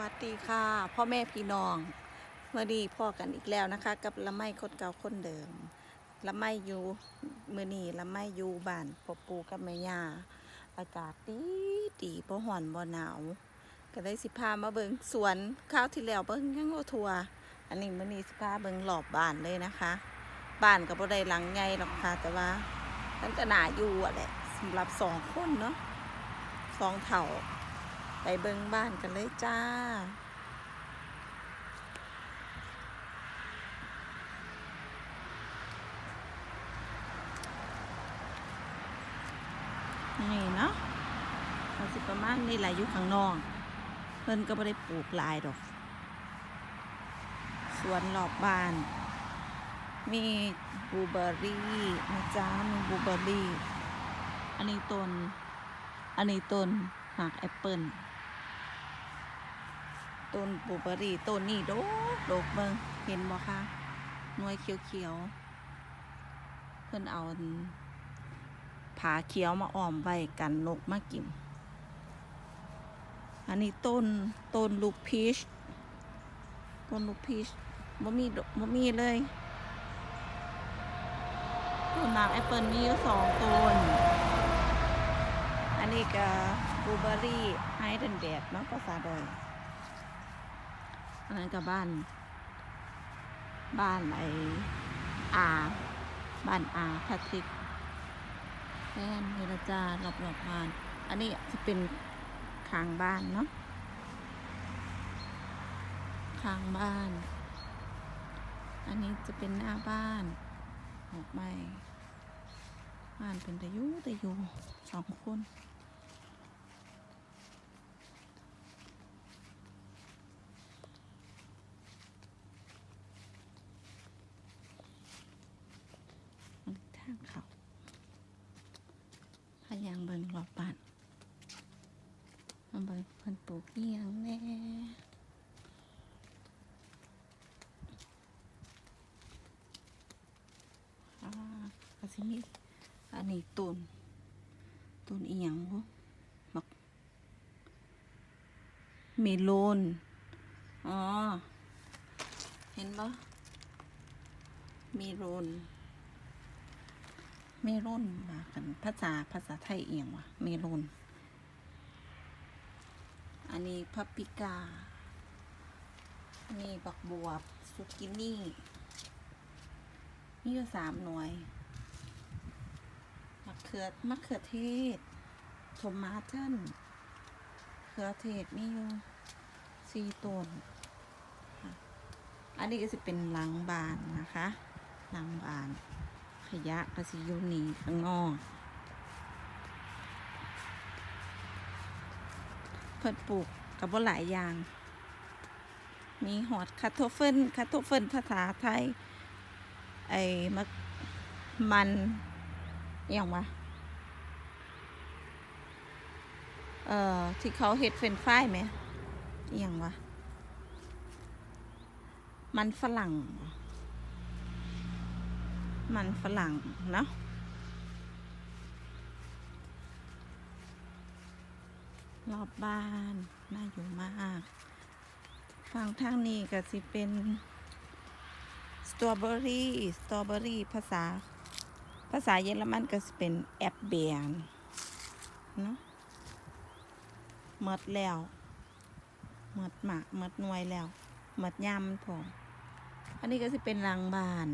วัสดีค่ะ พ่อแม่พี่น้องเมื่อดีพ่อกันอีกแล้วนะคะ กับละไม้คนเก่าคนเดิมละไมอยู่เมื่อนี้ละไมอยู่บ้านปอปูกับแม่ย่าอากาศดีดีบ่ห่อนบ่หนาว ก็ได้สิพามาเบิงสวนข้าวที่แล้วเบิงยังโอทัวอันนี้มื่อนี้สิพาเบิงหลอบบ้านเลยนะคะบ้านก็บ่ได้หลังใหญ่หรอกค่ะแต่ว่ามันก็นาอยู่อะแหละสำหรับสองคนเนาะสองเถ่า ไปเบิงบ้านกันเลยจ้า นี่เนาะเขาสิประมาณนี่แหละอยู่ข้างนอกเพิ่นก็ไม่ได้ปลูกลายดอก สวนรอบบ้าน มีบูเบอร์รี่นะจ๊ะมีบูเบอร์รี่ อันนี้ต้น อันนี้ต้นหมากแอปเปิล ต้นบูเบอรี่ต้นนี้โดกโดกเบิงเห็นบ่คะหน่วยเขียวๆ เพิ่นเอาผาเขียวมาอ้อมไว้กันนกมากิน อันนี้ต้นต้นลูกพีชต้นลูกพีชบ่มีดอกบ่มีเลยต้นหมากแอปเปิลมีอยู่สองต้น อันนี้ก็บลูเบอรี่ไฮเดนแดดเนาะภาษาดอย อันนั้นก็บบ้าน บ้านไออาบ้านอาแพทริกแค่นเฮรจารอบรอบบ้าน อันนี้จะเป็นข้างบ้านเนาะข้างบ้าน อันนี้จะเป็นหน้าบ้านออกไปบ้านเป็นตะยุตะยุสองคนทางเขาพายางเบิงรอบบ้านมาเบิงเพิ่นป ลูกเอียงแน่อ่าก็สิมีอันนี้ต้นต้นเอียงบ่บักเมลอนอ๋อ เห็นปะเมลอนเมลอนว่ากันภาษาภาษาไทยเอียงวะเมลอน อันนี้พับปิกา อันนี้บักบวบสุกินี่มีอยู่สามหน่วยมะเขือมะเขือเทศโทมาเทนเขือเทศมีอยู่สี่ต้นอันนี้ก็จะเป็นหลังบานนะคะ หลังบาน ขยะก็สิอยู่นี่ข้างนอก เพิ่นปลูกกับว่าหลายอย่าง มีหอดคาโทเฟิลคาโทเฟิลภาษาไทย ไอ้มักมันอย่างวะเอ่อ ที่เขาเฮ็ดเฟรนช์ฟรายไหมอย่างวะ มันฝรั่ง มันฝรั่งเนาะ รอบบ้านน่าอยู่มากฝั่งทางนี้ก็สิเป็นสตรอเบอรี่สตรอเบอรี่ภาษา ภาษาเยอรมันก็สิเป็นแอปเบียนเนาะหมดแล้วหมดหมากหมดหน่วยแล้วหมดยำมันพออันนี้ก็สิเป็นรังบาน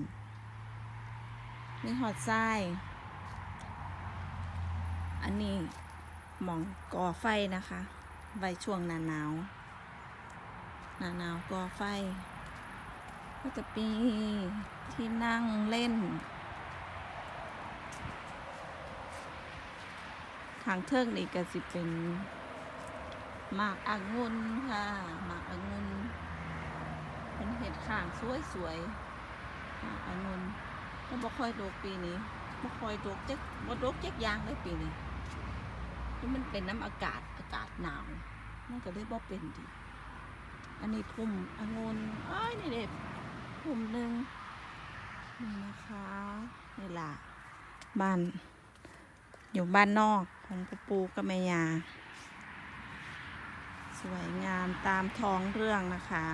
มีหอดทรายอันนี้ มองก่อไฟนะคะไว้ช่วงหนาหนาวหนาหนาวก่อไฟ ก็จะมีที่นั่งเล่นทางเทิงนี่ก็สิเป็นหมากองุ่นค่ะหมากองุ่นเป็นเห็ดข่างสวยๆหมากองุ่นก็บ่ค่อยโดกปีนี้บ่ค่อยโดกเจักบ่โดกเจักยางเลยปีนี้ ที่มันเป็นน้ำอากาศอากาศหนาวมันก็เลยบ่เป็นดี อันนี้พุ่มองุ่นอ้ายนี่เด็กพุ่มหนึ่งนี่นะคะนี่ล่ะบ้าน อยู่บ้านนอกของปูปูกับแม่ยา สวยงามตามท้องเรื่องนะคะ